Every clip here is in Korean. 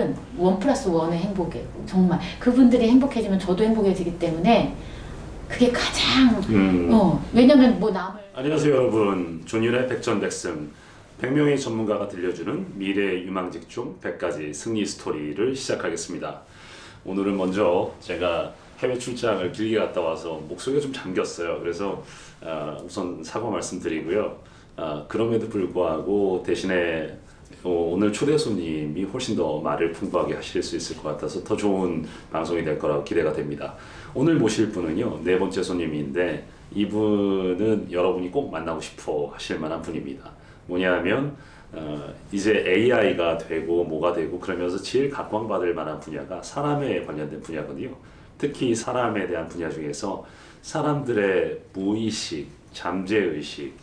그분들은 원 플러스 원의 행복이에요. 정말. 그분들이 행복해지면 저도 행복해지기 때문에 그게 가장 음. 어 왜냐면 뭐 남을 안녕하세요 여러분. 존윤의 백전백승. 100명의 전문가가 들려주는 미래 유망 직종 100가지 승리 스토리를 시작하겠습니다. 오늘은 먼저 제가 해외 출장을 길게 갔다 와서 목소리가 좀 잠겼어요. 그래서 아, 우선 사과 말씀드리고요. 아, 그럼에도 불구하고 대신에 어, 오늘 초대 손님이 훨씬 더 말을 풍부하게 하실 수 있을 것 같아서 더 좋은 방송이 될 거라고 기대가 됩니다. 오늘 모실 분은요 네 번째 손님인데 이분은 여러분이 꼭 만나고 싶어 하실 만한 분입니다. 뭐냐면 어, 이제 AI가 되고 뭐가 되고 그러면서 제일 각광받을 만한 분야가 사람에 관련된 분야거든요. 특히 사람에 대한 분야 중에서 사람들의 무의식, 잠재의식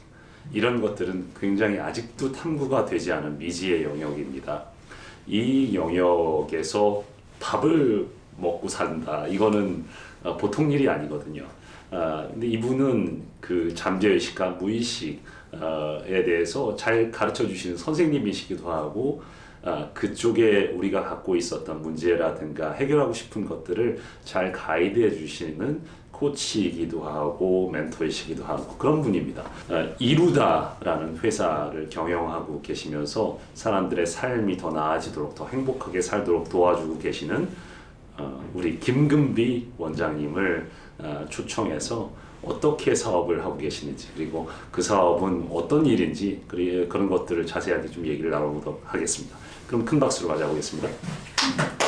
이런 것들은 굉장히 아직도 탐구가 되지 않은 미지의 영역입니다. 이 영역에서 밥을 먹고 산다. 이거는 어, 보통 일이 아니거든요. 아, 근데 이분은 그 잠재의식과 무의식에 대해서 잘 가르쳐 주시는 선생님이시기도 하고 아, 그쪽에 우리가 갖고 있었던 문제라든가 해결하고 싶은 것들을 잘 가이드해 주시는 코치이기도 하고 멘토이시기도 하고 그런 분입니다. 아, 이루다라는 회사를 경영하고 계시면서 사람들의 삶이 더 나아지도록 더 행복하게 살도록 도와주고 계시는 어, 우리 김금비 원장님을 어, 초청해서 어떻게 사업을 하고 계시는지 그리고 그 사업은 어떤 일인지 그런 것들을 자세하게 좀 얘기를 나눠보도록 하겠습니다. 그럼 큰 박수로 맞아보겠습니다.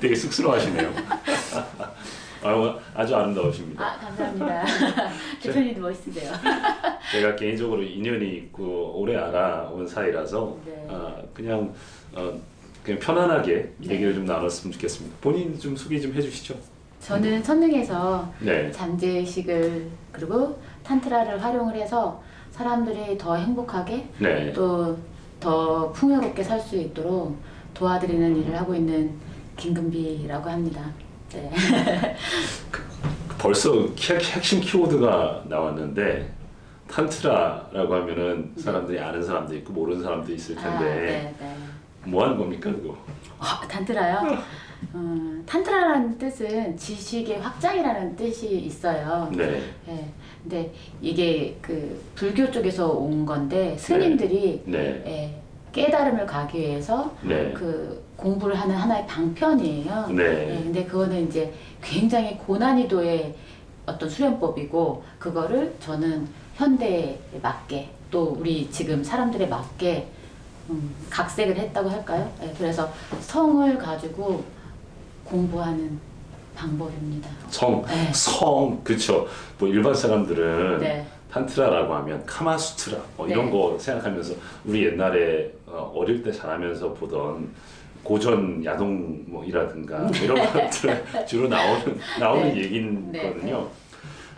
되게 쑥스러워하시네요. 아유, 아주 아름다우십니다. 아 감사합니다. 대표님도 멋있으세요. 제가 개인적으로 인연이 있고 오래 알아온 사이라서 네. 어, 그냥 어, 그냥 편안하게 얘기를 좀 나눴으면 좋겠습니다. 본인 좀 소개 좀 해주시죠. 저는 천능에서 네. 잠재의식을 그리고 탄트라를 활용을 해서 사람들이 더 행복하게 네. 또 더 풍요롭게 살 수 있도록 도와드리는 일을 하고 있는 김금비라고 합니다. 네. 벌써 키- 핵심 키워드가 나왔는데 탄트라라고 하면은 사람들이 아는 사람도 있고 모르는 사람도 있을 텐데 아, 네, 네. 뭐 하는 겁니까 그거? 아, 탄트라요? 음, 탄트라라는 뜻은 지식의 확장이라는 뜻이 있어요. 네. 예. 근데 이게 그 불교 쪽에서 온 건데 스님들이 네. 예, 깨달음을 가기 위해서 네. 그 공부를 하는 하나의 방편이에요. 예, 네. 근데 그거는 이제 굉장히 고난이도의 어떤 수련법이고 그거를 저는 현대에 맞게 또 우리 지금 사람들에 맞게 음, 각색을 했다고 할까요? 예, 그래서 성을 가지고 공부하는 방법입니다. 성, 네. 성, 그쵸. 뭐 일반 사람들은 네. 탄트라라고 하면 카마수트라 뭐 이런 네. 거 생각하면서 우리 옛날에 어, 어릴 때 자라면서 보던 고전 야동이라든가 뭐 이런 것들 주로 나오는 나오는 네. 얘기거든요.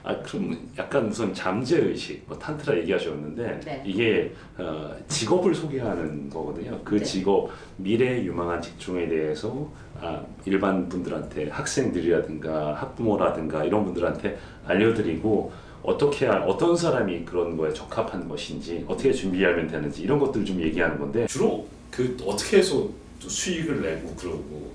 아 그럼 약간 무슨 잠재 의식, 뭐 탄트라 얘기하셨는데 네. 이게 어, 직업을 소개하는 거거든요. 그 네. 직업 미래 유망한 직종에 대해서 아, 일반 분들한테 학생들이라든가 학부모라든가 이런 분들한테 알려드리고 어떻게 할- 어떤 사람이 그런 거에 적합한 것인지 어떻게 준비하면 되는지 이런 것들을 좀 얘기하는 건데 주로 그 어떻게 해서 또 수익을 내고 그러고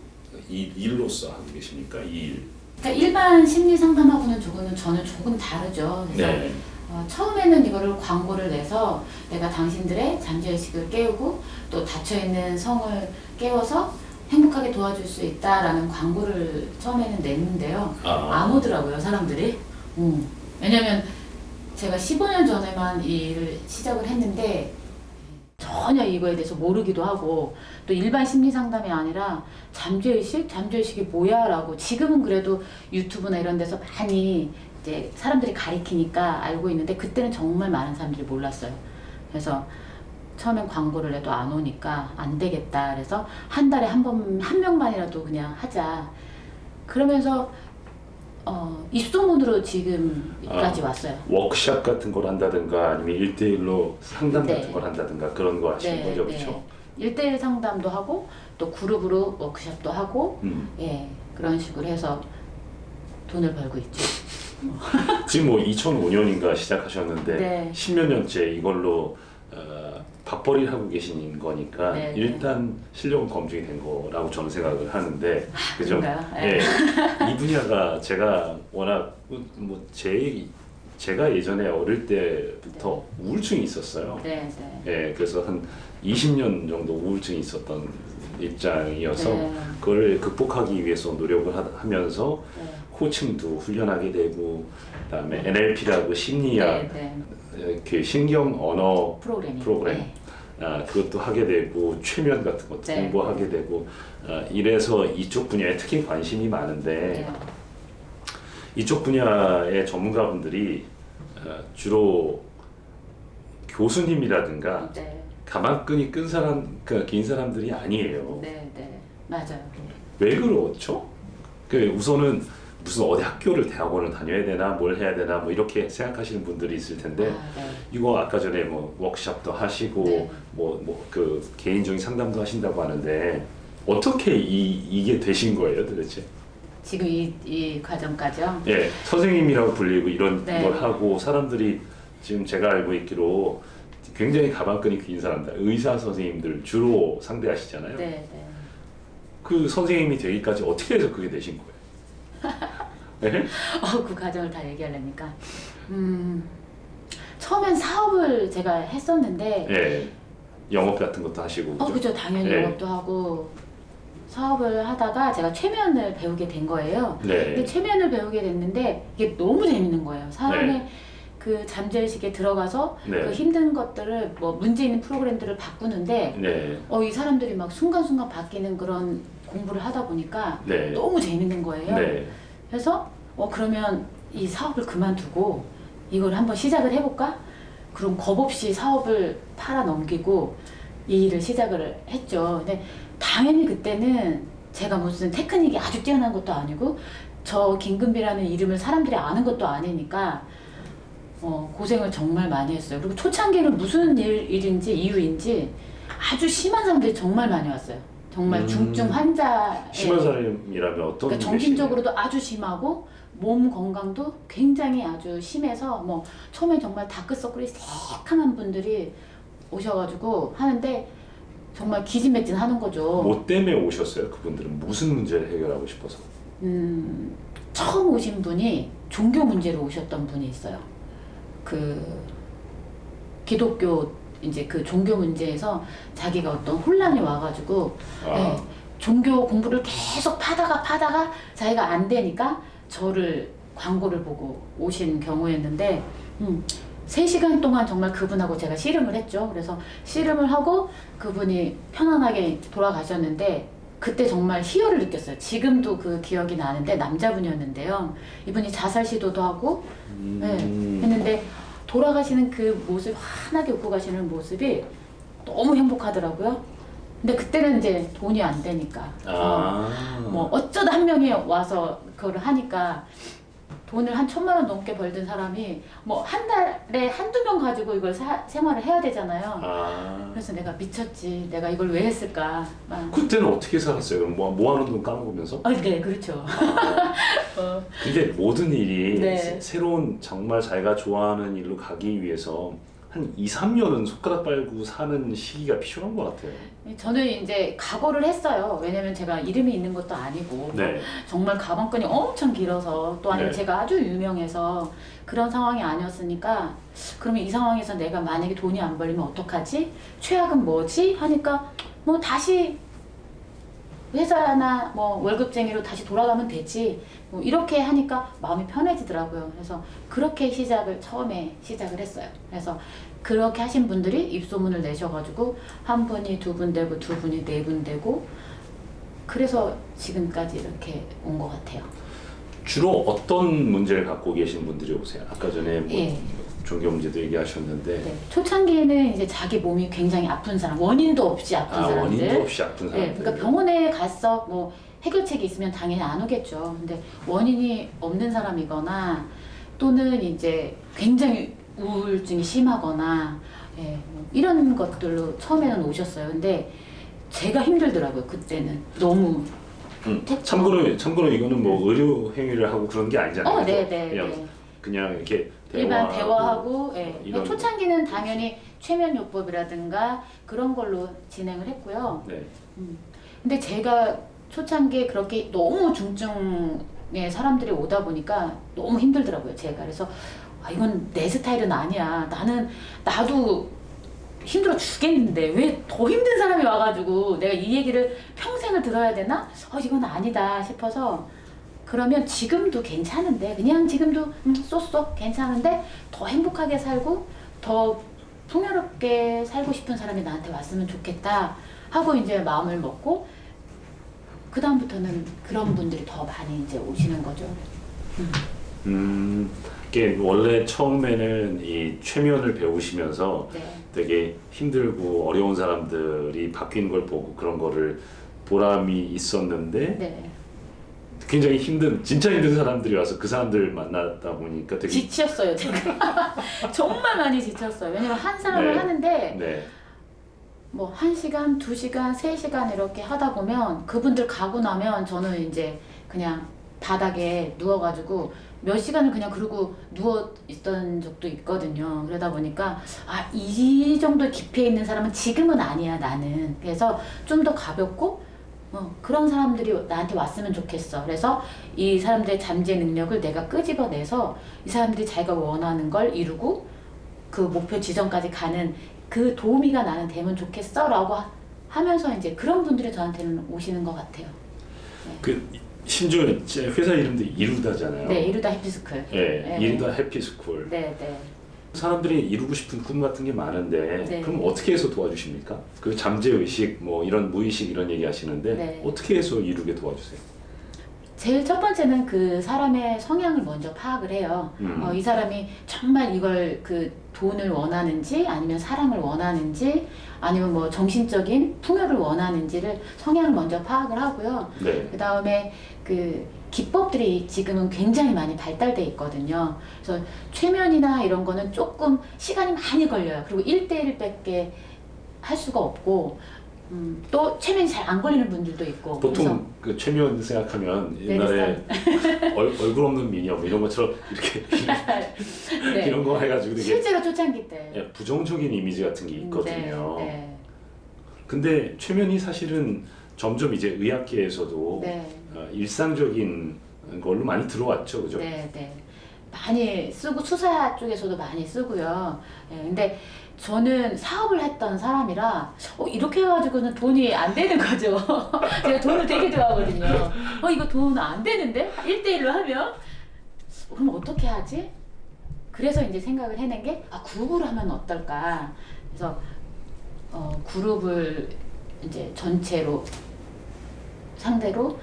이 일로서 하고 계십니까 이 일? 그러니까 일반 심리 상담하고는 조금은 저는 조금 다르죠. 그래서 네. 어, 처음에는 이거를 광고를 내서 내가 당신들의 잠재의식을 깨우고 또 닫혀있는 성을 깨워서 행복하게 도와줄 수 있다라는 광고를 처음에는 냈는데요. 아. 안 오더라고요, 사람들이. 음. 왜냐면 제가 15년 전에만 이 일을 시작을 했는데 전혀 이거에 대해서 모르기도 하고 또 일반 심리 상담이 아니라 잠재의식? 잠재의식이 뭐야? 라고 지금은 그래도 유튜브나 이런 데서 많이 이제 사람들이 가리키니까 알고 있는데 그때는 정말 많은 사람들이 몰랐어요. 그래서 처음엔 광고를 내도 안 오니까 안 되겠다. 그래서 한 달에 한 번, 한 명만이라도 그냥 하자. 그러면서 어, 입소문으로 지금까지 아. 왔어요. 워크샵 같은 걸 한다든가 아니면 일대일로 상담 네. 같은 걸 한다든가 그런 거 하시는 거죠, 그렇죠? 일대일 상담도 하고 또 그룹으로 워크숍도 하고 음. 예 그런 식으로 해서 돈을 벌고 있죠. 지금 뭐 2005년인가 시작하셨는데 네. 10몇 년째 이걸로 어, 밥벌이를 하고 계신 거니까 네, 네. 일단 실력은 검증이 된 거라고 저는 생각을 하는데 그죠? 그런가요? 예. 네. 이 분야가 제가 워낙 뭐제 제가 예전에 어릴 때부터 우울증이 있었어요. 네, 네. 예, 그래서 한 20년 정도 우울증이 있었던 입장이어서 네. 그걸 극복하기 위해서 노력을 하, 하면서 네. 코칭도 훈련하게 되고 그다음에 NLP라고 심리학, 네, 네. 그 신경 언어 프로그램이. 프로그램 네. 아, 그것도 하게 되고 최면 같은 것도 네. 공부하게 되고 아, 이래서 이쪽 분야에 특히 관심이 많은데 네. 이쪽 분야의 전문가분들이 어, 주로 교수님이라든가 네. 가방끈이 끈 사람, 그, 긴 사람들이 아니에요. 네, 네. 맞아요. 왜 그렇죠? 그 우선은 무슨 어디 학교를 대학원을 다녀야 되나 뭘 해야 되나 뭐 이렇게 생각하시는 분들이 있을 텐데 아, 네. 이거 아까 전에 뭐 워크숍도 하시고 네. 뭐뭐 그 개인적인 상담도 하신다고 하는데 어떻게 이 이게 되신 거예요 도대체? 지금 이, 이 과정까지요. 예, 선생님이라고 불리고 이런 네. 걸 하고 사람들이 지금 제가 알고 있기로 굉장히 가방끈이 긴 사람들, 의사 선생님들 주로 상대하시잖아요. 네, 네. 그 선생님이 되기까지 어떻게 해서 그게 되신 거예요? 네? 어, 그 과정을 다 얘기하려니까. 음, 처음엔 사업을 제가 했었는데, 예, 영업 같은 것도 하시고 어, 그죠? 당연히 네. 영업도 하고, 사업을 하다가 제가 최면을 배우게 된 거예요. 근데 네, 최면을 배우게 됐는데, 이게 너무 재밌는 거예요. 사람의 네. 그 잠재의식에 들어가서 네. 그 힘든 것들을, 뭐, 문제 있는 프로그램들을 바꾸는데, 네, 어, 이 사람들이 막 순간순간 바뀌는 그런 공부를 하다 보니까 네, 너무 재밌는 거예요. 네, 그래서 어 그러면 이 사업을 그만두고 이걸 한번 시작을 해볼까? 그럼 겁 없이 사업을 팔아 넘기고 이 일을 시작을 했죠. 근데 당연히 그때는 제가 무슨 테크닉이 아주 뛰어난 것도 아니고 저 김금비라는 이름을 사람들이 아는 것도 아니니까 어, 고생을 정말 많이 했어요. 그리고 초창기는 무슨 일, 일인지 이유인지 아주 심한 사람들이 정말 많이 왔어요. 정말 음. 중증 환자의 심한 사람이라면 어떤 그러니까 정신적으로도 아주 심하고 몸 건강도 굉장히 아주 심해서 뭐 처음에 정말 다크서클이 새카만 분들이 오셔가지고 하는데 정말 기진맥진 하는 거죠. 뭐 때문에 오셨어요? 그분들은 무슨 문제를 해결하고 싶어서? 음, 처음 오신 분이 종교 문제로 오셨던 분이 있어요. 그 기독교 이제 그 종교 문제에서 자기가 어떤 혼란이 와가지고 아, 네, 종교 공부를 계속 파다가 파다가 자기가 안 되니까 저를 광고를 보고 오신 경우였는데 음, 3시간 동안 정말 그분하고 제가 씨름을 했죠. 그래서 씨름을 하고 그분이 편안하게 돌아가셨는데 그때 정말 희열을 느꼈어요. 지금도 그 기억이 나는데 남자분이었는데요. 이분이 자살 시도도 하고 네, 음, 했는데 돌아가시는 그 모습 환하게 웃고 가시는 모습이 너무 행복하더라고요. 근데 그때는 이제 돈이 안 되니까 어, 아, 뭐 어쩌다 한 명이 와서 그거를 하니까 돈을 한 천만 원 넘게 벌던 사람이 뭐 한 달에 한두 명 가지고 이걸 사- 생활을 해야 되잖아요. 아, 그래서 내가 미쳤지. 내가 이걸 왜 했을까. 막. 그때는 어떻게 살았어요? 그럼 뭐 모아놓은 돈 까먹으면서? 아, 네, 그렇죠. 어, 근데 모든 일이 네. 새- 새로운 정말 자기가 좋아하는 일로 가기 위해서 한 2, 3년은 손가락 빨고 사는 시기가 필요한 것 같아요. 저는 이제 각오를 했어요. 왜냐면 제가 이름이 있는 것도 아니고 네. 정말 가방끈이 엄청 길어서 또 아니면 네. 제가 아주 유명해서 그런 상황이 아니었으니까 그러면 이 상황에서 내가 만약에 돈이 안 벌리면 어떡하지? 최악은 뭐지? 하니까 뭐 다시 회사나 뭐 월급쟁이로 다시 돌아가면 되지. 뭐 이렇게 하니까 마음이 편해지더라고요. 그래서 그렇게 시작을 처음에 시작을 했어요. 그래서 그렇게 하신 분들이 입소문을 내셔가지고 한 분이 두 분 되고 두 분이 네 분 되고 그래서 지금까지 이렇게 온 것 같아요. 주로 어떤 문제를 갖고 계신 분들이 오세요? 아까 전에 뭐 예. 종교 문제도 얘기하셨는데 네. 초창기에는 이제 자기 몸이 굉장히 아픈 사람, 원인도 없이 아픈 아 사람들. 원인도 없이 아픈 네, 사람들. 그러니까 병원에 갔어 뭐 해결책이 있으면 당연히 안 오겠죠. 근데 원인이 없는 사람이거나 또는 이제 굉장히 우울증이 심하거나 예, 뭐 이런 것들로 처음에는 오셨어요. 근데 제가 힘들더라고요. 그때는 너무. 음, 택- 참고로 참고로 이거는 뭐 의료 행위를 하고 그런 게 아니잖아요. 어? 네, 네, 그냥 네. 그냥 이렇게 일반 대화하고 예. 이런 초창기는 당연히 최면요법이라든가 그런 걸로 진행을 했고요. 네. 근데 제가 초창기에 그렇게 너무 중증의 사람들이 오다 보니까 너무 힘들더라고요, 제가. 그래서 아, 이건 내 스타일은 아니야. 나는 나도 힘들어 죽겠는데 왜 더 힘든 사람이 와가지고 내가 이 얘기를 평생을 들어야 되나? 어, 이건 아니다 싶어서 그러면 지금도 괜찮은데 그냥 지금도 음, 쏘쏘 괜찮은데 더 행복하게 살고 더 풍요롭게 살고 싶은 사람이 나한테 왔으면 좋겠다 하고 이제 마음을 먹고 그 다음부터는 그런 분들이 더 많이 이제 오시는 거죠. 음, 이게 원래 처음에는 이 최면을 배우시면서 네. 되게 힘들고 어려운 사람들이 바뀌는 걸 보고 그런 거를 보람이 있었는데 네. 굉장히 힘든 진짜 힘든 사람들이 와서 그 사람들 만나다 보니까 되게 지쳤어요, 제가. 정말 많이 지쳤어요. 왜냐면 한 사람을 네. 하는데 네. 뭐한 시간, 두 시간, 세 시간 이렇게 하다 보면 그분들 가고 나면 저는 이제 그냥 바닥에 누워가지고 몇 시간을 그냥 그러고 누워 있던 적도 있거든요. 그러다 보니까 아, 이 정도 깊이에 있는 사람은 지금은 아니야, 나는. 그래서 좀 더 가볍고 어, 그런 사람들이 나한테 왔으면 좋겠어. 그래서 이 사람들의 잠재 능력을 내가 끄집어내서 이 사람들이 자기가 원하는 걸 이루고 그 목표 지점까지 가는 그 도우미가 나는 되면 좋겠어 라고 하- 하면서 이제 그런 분들이 저한테는 오시는 것 같아요. 그 심지어 제 회사 이름도 이루다잖아요. 네, 이루다 해피스쿨. 예, 네. 이루다 해피스쿨. 네, 네. 사람들이 이루고 싶은 꿈 같은 게 많은데 네. 그럼 어떻게 해서 도와주십니까? 그 잠재 의식 뭐 이런 무의식 이런 얘기 하시는데 네. 어떻게 해서 이루게 도와주세요? 제일 첫 번째는 그 사람의 성향을 먼저 파악을 해요. 음. 어, 이 사람이 정말 이걸 그 돈을 원하는지 아니면 사랑을 원하는지 아니면 뭐 정신적인 풍요를 원하는지를 성향을 먼저 파악을 하고요. 네. 그 다음에 그 기법들이 지금은 굉장히 많이 발달돼 있거든요. 그래서 최면이나 이런 거는 조금 시간이 많이 걸려요. 그리고 1대1밖에 할 수가 없고, 음, 또 최면이 잘 안 걸리는 분들도 있고. 보통 그 최면 생각하면 옛날에 얼, 얼굴 없는 미녀 뭐 이런 것처럼 이렇게 그래서, 네. 이런 거 해가지고 되게 실제로 초창기 때. 예, 부정적인 이미지 같은 게 있거든요. 네, 네, 근데 최면이 사실은 점점 이제 의학계에서도 네. 어, 일상적인 걸로 많이 들어왔죠, 그죠? 네, 네. 많이 쓰고 수사 쪽에서도 많이 쓰고요. 예, 근데 저는 사업을 했던 사람이라 어, 이렇게 해가지고는 돈이 안 되는 거죠. 제가 돈을 되게 좋아하거든요. 어 이거 돈 안 되는데 1대1로 하면 그럼 어떻게 하지? 그래서 이제 생각을 해낸 게 아, 그룹으로 하면 어떨까? 그래서 어, 그룹을 이제 전체로 상대로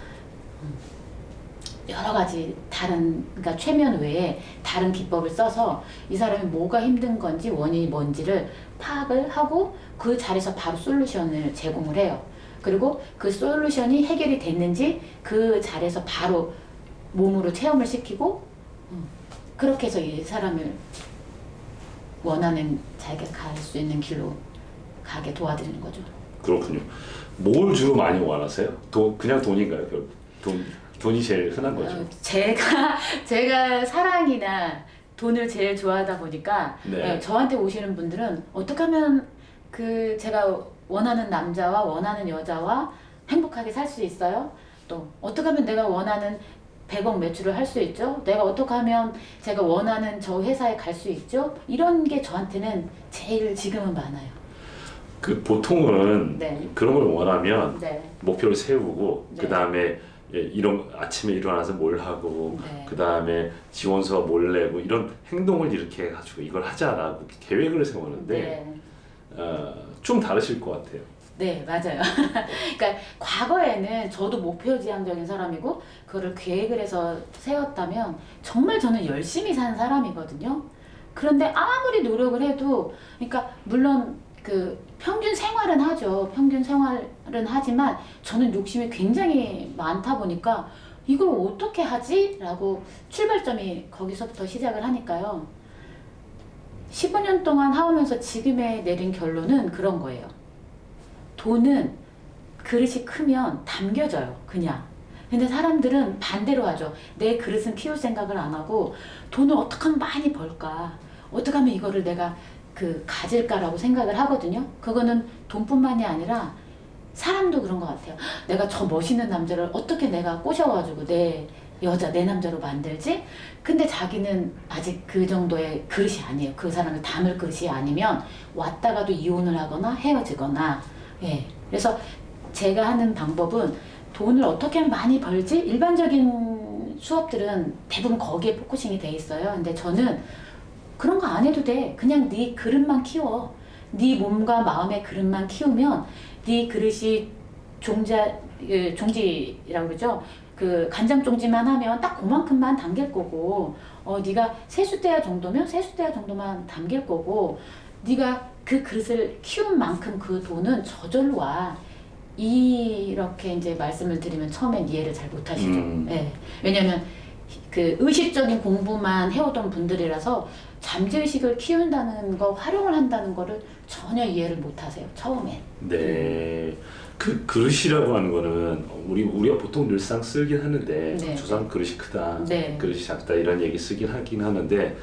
여러 가지 다른 그러니까 최면 외에 다른 기법을 써서 이 사람이 뭐가 힘든 건지 원인이 뭔지를 파악을 하고 그 자리에서 바로 솔루션을 제공을 해요. 그리고 그 솔루션이 해결이 됐는지 그 자리에서 바로 몸으로 체험을 시키고 음, 그렇게 해서 이 사람을 원하는 자기가 갈 수 있는 길로 가게 도와드리는 거죠. 그렇군요. 뭘 주로 많이 원하세요? 돈 그냥 돈인가요? 결국 돈 돈이 제일 흔한 거죠. 어, 제가 제가 사랑이나 돈을 제일 좋아하다 보니까 네. 어, 저한테 오시는 분들은 어떻게 하면 그 제가 원하는 남자와 원하는 여자와 행복하게 살 수 있어요? 또 어떻게 하면 내가 원하는 100억 매출을 할 수 있죠? 내가 어떻게 하면 제가 원하는 저 회사에 갈 수 있죠? 이런 게 저한테는 제일 지금은 많아요. 그 보통은 네. 그런 걸 원하면 네. 목표를 세우고 네. 그 다음에 이런 아침에 일어나서 뭘 하고 네. 그 다음에 지원서 뭘 내고 이런 행동을 이렇게 해가지고 이걸 하자라고 계획을 세우는데 네. 어, 좀 다르실 것 같아요. 네, 맞아요. 그러니까 과거에는 저도 목표 지향적인 사람이고 그거를 계획을 해서 세웠다면 정말 저는 열심히 산 사람이거든요. 그런데 아무리 노력을 해도 그러니까 물론 그 평균 생활은 하죠. 평균 생활은 하지만 저는 욕심이 굉장히 많다 보니까 이걸 어떻게 하지? 라고 출발점이 거기서부터 시작을 하니까요. 15년 동안 하면서 지금에 내린 결론은 그런 거예요. 돈은 그릇이 크면 담겨져요, 그냥. 근데 사람들은 반대로 하죠. 내 그릇은 키울 생각을 안 하고 돈을 어떻게 하면 많이 벌까? 어떻게 하면 이거를 내가 그 가질까라고 생각을 하거든요. 그거는 돈뿐만이 아니라 사람도 그런 것 같아요. 내가 저 멋있는 남자를 어떻게 내가 꼬셔가지고 내 여자 내 남자로 만들지? 근데 자기는 아직 그 정도의 그릇이 아니에요. 그 사람을 담을 그릇이 아니면 왔다가도 이혼을 하거나 헤어지거나 예. 그래서 제가 하는 방법은 돈을 어떻게 하면 많이 벌지? 일반적인 수업들은 대부분 거기에 포커싱이 돼 있어요. 근데 저는 그런 거 안 해도 돼. 그냥 네 그릇만 키워. 네 몸과 마음의 그릇만 키우면 네 그릇이 종자 예, 종지라고 그러죠. 그 간장 종지만 하면 딱 그만큼만 담길 거고 어 네가 세수대야 정도면 세수대야 정도만 담길 거고 네가 그 그릇을 키운 만큼 그 돈은 저절로 와. 이렇게 이제 말씀을 드리면 처음엔 이해를 잘 못하시죠. 음. 예. 왜냐면 그 의식적인 공부만 해오던 분들이라서 잠재의식을 키운다는 거, 활용을 한다는 거를 전혀 이해를 못 하세요. 처음엔. 네. 그 그릇이라고 하는 거는 우리 우리가 보통 늘상 쓰긴 하는데 네. 저 사람 그릇이 크다, 네. 그릇이 작다 이런 얘기 쓰긴 하긴 하는데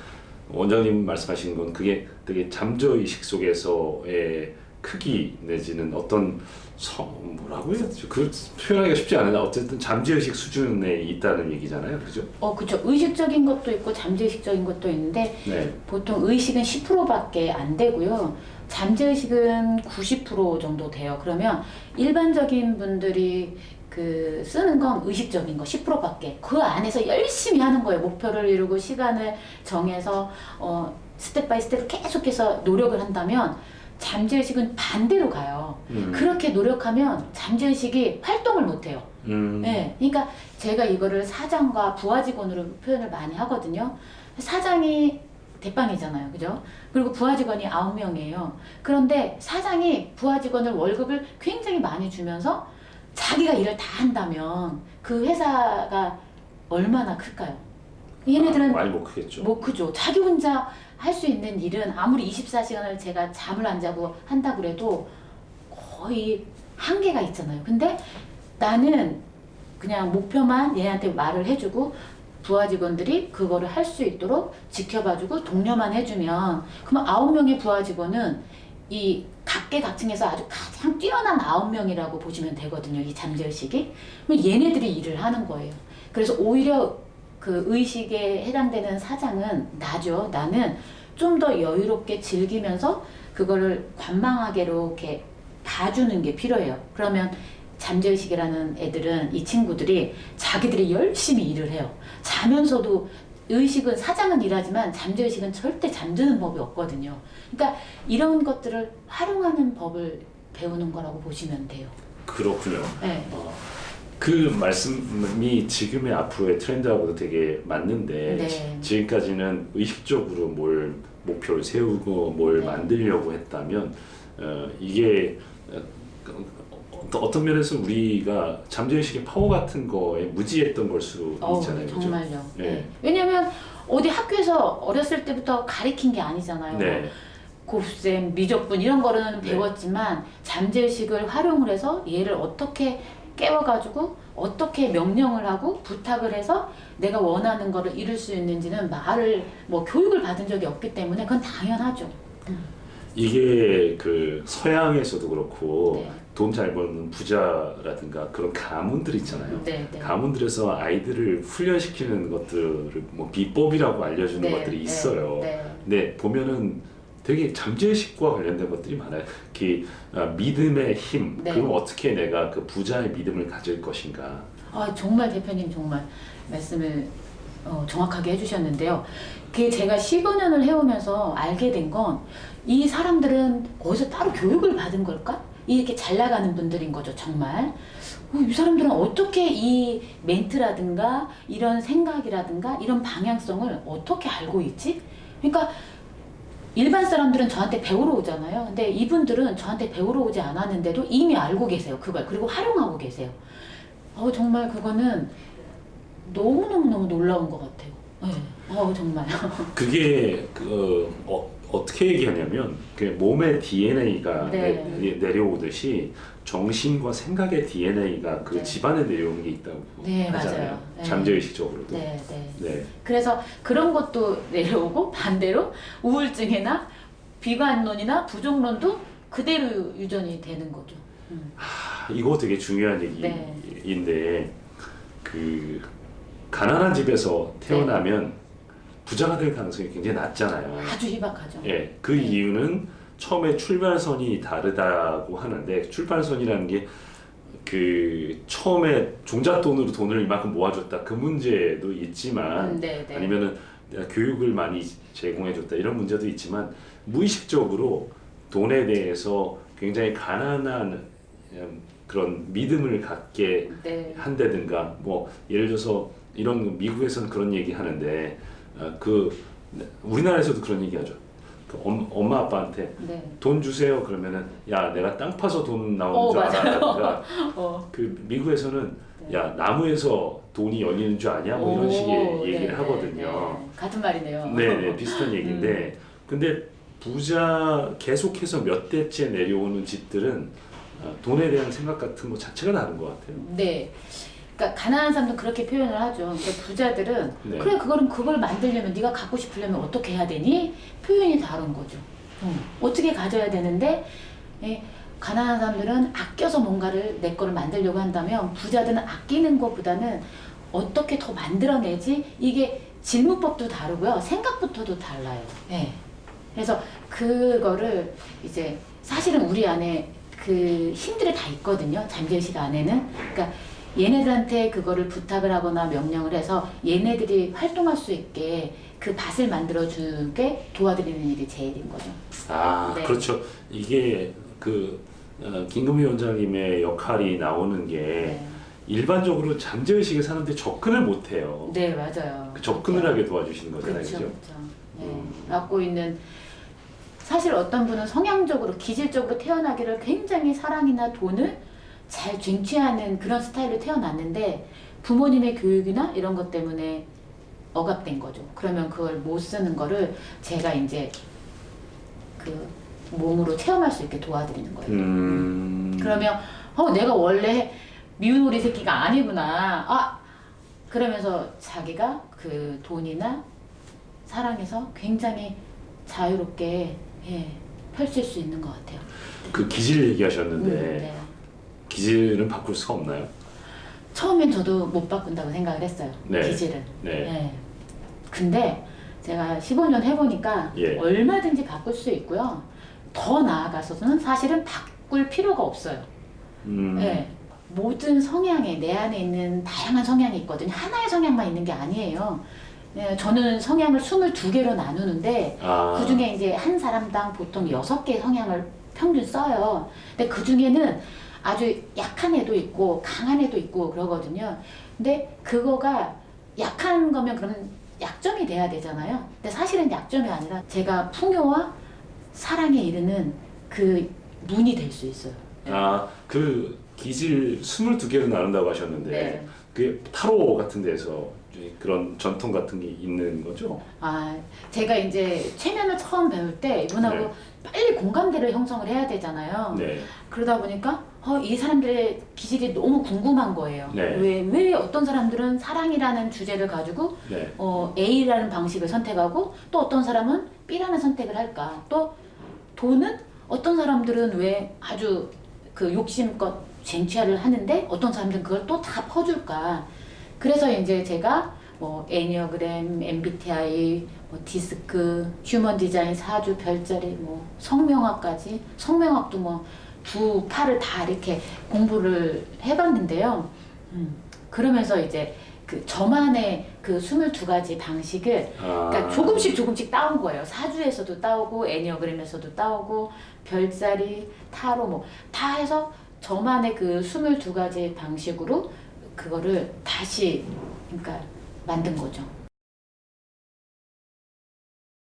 원장님 말씀하신 건 그게 되게 잠저 의식 속에서의 크기 내지는 어떤 성 뭐라고 해야 되죠? 그 표현하기가 쉽지 않으나 어쨌든 잠재 의식 수준에 있다는 얘기잖아요, 그죠? 어, 그쵸. 의식적인 것도 있고 잠재의식적인 것도 있는데 네. 보통 의식은 10%밖에 안 되고요. 잠재의식은 90% 정도 돼요. 그러면 일반적인 분들이 그 쓰는 건 의식적인 거 10%밖에 그 안에서 열심히 하는 거예요. 목표를 이루고 시간을 정해서 어 스텝 바이 스텝 계속해서 노력을 한다면 잠재의식은 반대로 가요. 음. 그렇게 노력하면 잠재의식이 활동을 못 해요. 음. 네, 그러니까 제가 이거를 사장과 부하 직원으로 표현을 많이 하거든요. 사장이 대빵이잖아요, 그죠? 그리고 부하 직원이 아홉 명이에요. 그런데 사장이 부하 직원을 월급을 굉장히 많이 주면서 자기가 일을 다 한다면 그 회사가 얼마나 클까요? 얘네들은 아, 많이 못 크겠죠. 뭐 그죠. 자기 혼자 할 수 있는 일은 아무리 24시간을 제가 잠을 안 자고 한다 그래도 거의 한계가 있잖아요. 근데 나는 그냥 목표만 얘한테 말을 해주고 부하 직원들이 그거를 할 수 있도록 지켜봐주고 독려만 해주면 그러면 아홉 명의 부하 직원은 이 각계각층에서 아주 가장 뛰어난 아홉 명이라고 보시면 되거든요. 이 잠재의식이. 그럼 얘네들이 일을 하는 거예요. 그래서 오히려 그 의식에 해당되는 사장은 나죠. 나는 좀 더 여유롭게 즐기면서 그거를 관망하게로 이렇게 봐주는 게 필요해요. 그러면 잠재의식이라는 애들은 이 친구들이 자기들이 열심히 일을 해요. 자면서도 의식은 사장은 일하지만 잠재의식은 절대 잠드는 법이 없거든요. 그러니까 이런 것들을 활용하는 법을 배우는 거라고 보시면 돼요. 그렇군요. 네. 어, 그 말씀이 지금의 앞으로의 트렌드하고도 되게 맞는데 네. 지금까지는 의식적으로 뭘 목표를 세우고 뭘 네. 만들려고 했다면 어, 이게 어, 어떤, 면에서 우리가 잠재의식의 파워 같은 거에 무지했던 걸수 어우, 있잖아요. 정말요. 네. 네. 왜냐면 어디 학교에서 어렸을 때부터 가리킨 게 아니잖아요. 네. 곱셈, 미적분 이런 거는 네. 배웠지만 잠재의식을 활용을 해서 얘를 어떻게 깨워가지고 어떻게 명령을 하고 부탁을 해서 내가 원하는 거를 이룰 수 있는지는 말을 뭐 교육을 받은 적이 없기 때문에 그건 당연하죠. 이게 그 서양에서도 그렇고 네. 돈 잘 버는 부자라든가 그런 가문들 있잖아요. 네, 네. 가문들에서 아이들을 훈련시키는 것들을 뭐 비법이라고 알려주는 네, 것들이 네, 있어요. 네. 근데 보면은 되게 잠재의식과 관련된 것들이 많아요. 그 아, 믿음의 힘. 네. 그럼 어떻게 내가 그 부자의 믿음을 가질 것인가. 아, 정말 대표님 정말 말씀을 어, 정확하게 해주셨는데요. 그 제가 15 년을 해오면서 알게 된 건 이 사람들은 거기서 따로 교육을 받은 걸까? 이렇게 잘 나가는 분들인 거죠, 정말. 어, 이 사람들은 어떻게 이 멘트라든가 이런 생각이라든가 이런 방향성을 어떻게 알고 있지? 그러니까 일반 사람들은 저한테 배우러 오잖아요. 근데 이분들은 저한테 배우러 오지 않았는데도 이미 알고 계세요. 그걸. 그리고 활용하고 계세요. 어, 정말 그거는 너무너무너무 놀라운 것 같아요. 네. 어, 정말. 그게 그 어, 어떻게 얘기하냐면 그 몸의 DNA가 네. 내, 려오듯이 정신과 생각의 DNA가 그 네. 내려오는 게 있다고 네, 하잖아요. 맞아요. 네. 잠재의식적으로도. 네, 네. 네. 그래서 그런 것도 내려오고 반대로 우울증이나 비관론이나 부정론도 그대로 유전이 되는 거죠. 음. 아, 이거 되게 중요한 네. 얘기인데 그 가난한 집에서 태어나면 부자가 될 가능성이 굉장히 낮잖아요. 아주 희박하죠. 예, 그 네. 이유는 처음에 출발선이 다르다고 하는데 출발선이라는 게 그 처음에 종잣돈으로 돈을 이만큼 모아줬다 그 문제도 있지만 음, 네, 네. 아니면은 내가 교육을 많이 제공해줬다 이런 문제도 있지만 무의식적으로 돈에 대해서 굉장히 가난한 음, 그런 믿음을 갖게 네. 한다든가 뭐 예를 들어서 이런 미국에서는 그런 얘기 하는데 어, 그 우리나라에서도 그런 얘기 하죠. 그 엄, 엄마 아빠한테 네. 돈 주세요 그러면은 야 내가 땅 파서 돈 나오는 어, 줄 맞아요. 알아라든가 어. 그 미국에서는 네. 야 나무에서 돈이 열리는 줄 아냐 뭐 이런 오, 식의 얘기를 네, 하거든요. 네. 같은 말이네요. 네네 비슷한 얘기인데 근데 부자 계속해서 몇 대째 내려오는 집들은 어, 돈에 대한 생각 같은 거 자체가 다른 것 같아요. 네. 그러니까 가난한 사람도 그렇게 표현을 하죠. 그러니까 부자들은 네. 그래 그거는 그걸 만들려면 네가 갖고 싶으려면 어떻게 해야 되니? 표현이 다른 거죠. 음, 어떻게 가져야 되는데 예, 가난한 사람들은 아껴서 뭔가를 내 거를 만들려고 한다면 부자들은 아끼는 것보다는 어떻게 더 만들어내지 이게 질문법도 다르고요 생각부터도 달라요. 예. 그래서 그거를 이제 사실은 우리 안에 그 힘들이 다 있거든요. 잠재의식 안에는. 그러니까 얘네들한테 그거를 부탁을 하거나 명령을 해서 얘네들이 활동할 수 있게 그 밭을 만들어 주게 도와드리는 일이 제일인 거죠. 아 네. 그렇죠. 이게 그 어, 김금희 원장님의 역할이 나오는 게 네, 일반적으로 잠재의식에 사람들이 접근을 못해요. 네 맞아요. 그 접근을 하게 도와주시는 거잖아요, 그렇죠, 그죠? 그렇죠. 네. 음. 갖고 있는 사실 어떤 분은 성향적으로 기질적으로 태어나기를 굉장히 사랑이나 돈을 잘 쟁취하는 그런 스타일로 태어났는데 부모님의 교육이나 이런 것 때문에 억압된 거죠. 그러면 그걸 못 쓰는 거를 제가 이제 그 몸으로 체험할 수 있게 도와드리는 거예요. 음. 그러면 어 내가 원래 미운 우리 새끼가 아니구나. 아 그러면서 자기가 그 돈이나 사랑에서 굉장히 자유롭게 예, 펼칠 수 있는 것 같아요. 그 기질 얘기하셨는데 음, 네. 기질은 바꿀 수가 없나요? 처음엔 저도 못 바꾼다고 생각을 했어요. 네. 기질은. 네. 예. 근데 제가 15년 해보니까 예. 얼마든지 바꿀 수 있고요. 더 나아가서는 사실은 바꿀 필요가 없어요. 음. 네. 모든 성향에 내 안에 있는 다양한 성향이 있거든요. 하나의 성향만 있는 게 아니에요. 네, 저는 성향을 22개로 나누는데 아. 그 중에 이제 한 사람당 보통 6개 성향을 평균 써요. 근데 그 중에는 아주 약한 애도 있고 강한 애도 있고 그러거든요. 근데 그거가 약한 거면 그러면 약점이 돼야 되잖아요. 근데 사실은 약점이 아니라 제가 풍요와 사랑에 이르는 그 문이 될 수 있어요. 아, 그 기질 22개로 나눈다고 하셨는데 네. 그게 타로 같은 데서 그런 전통 같은 게 있는 거죠? 아, 제가 이제 최면을 처음 배울 때 이분하고 네. 빨리 공감대를 형성을 해야 되잖아요. 네. 그러다 보니까 어, 이 사람들의 기질이 너무 궁금한 거예요. 네. 왜, 왜 어떤 사람들은 사랑이라는 주제를 가지고 네. 어, A라는 방식을 선택하고 또 어떤 사람은 B라는 선택을 할까? 또 돈은 어떤 사람들은 왜 아주 그 욕심껏 쟁취를 하는데 어떤 사람들은 그걸 또 다 퍼줄까? 그래서 이제 제가 뭐 애니어그램, MBTI, 뭐 디스크, 휴먼 디자인, 사주, 별자리, 뭐 성명학까지 성명학도 뭐 두 팔을 다 이렇게 공부를 해봤는데요. 음, 그러면서 이제 그 저만의 그 22가지 방식을 아. 그러니까 조금씩 조금씩 따온 거예요. 사주에서도 따오고 애니어그램에서도 따오고 별자리, 타로 뭐 다 해서 저만의 그 22가지 방식으로 그거를 다시 그러니까 만든 거죠.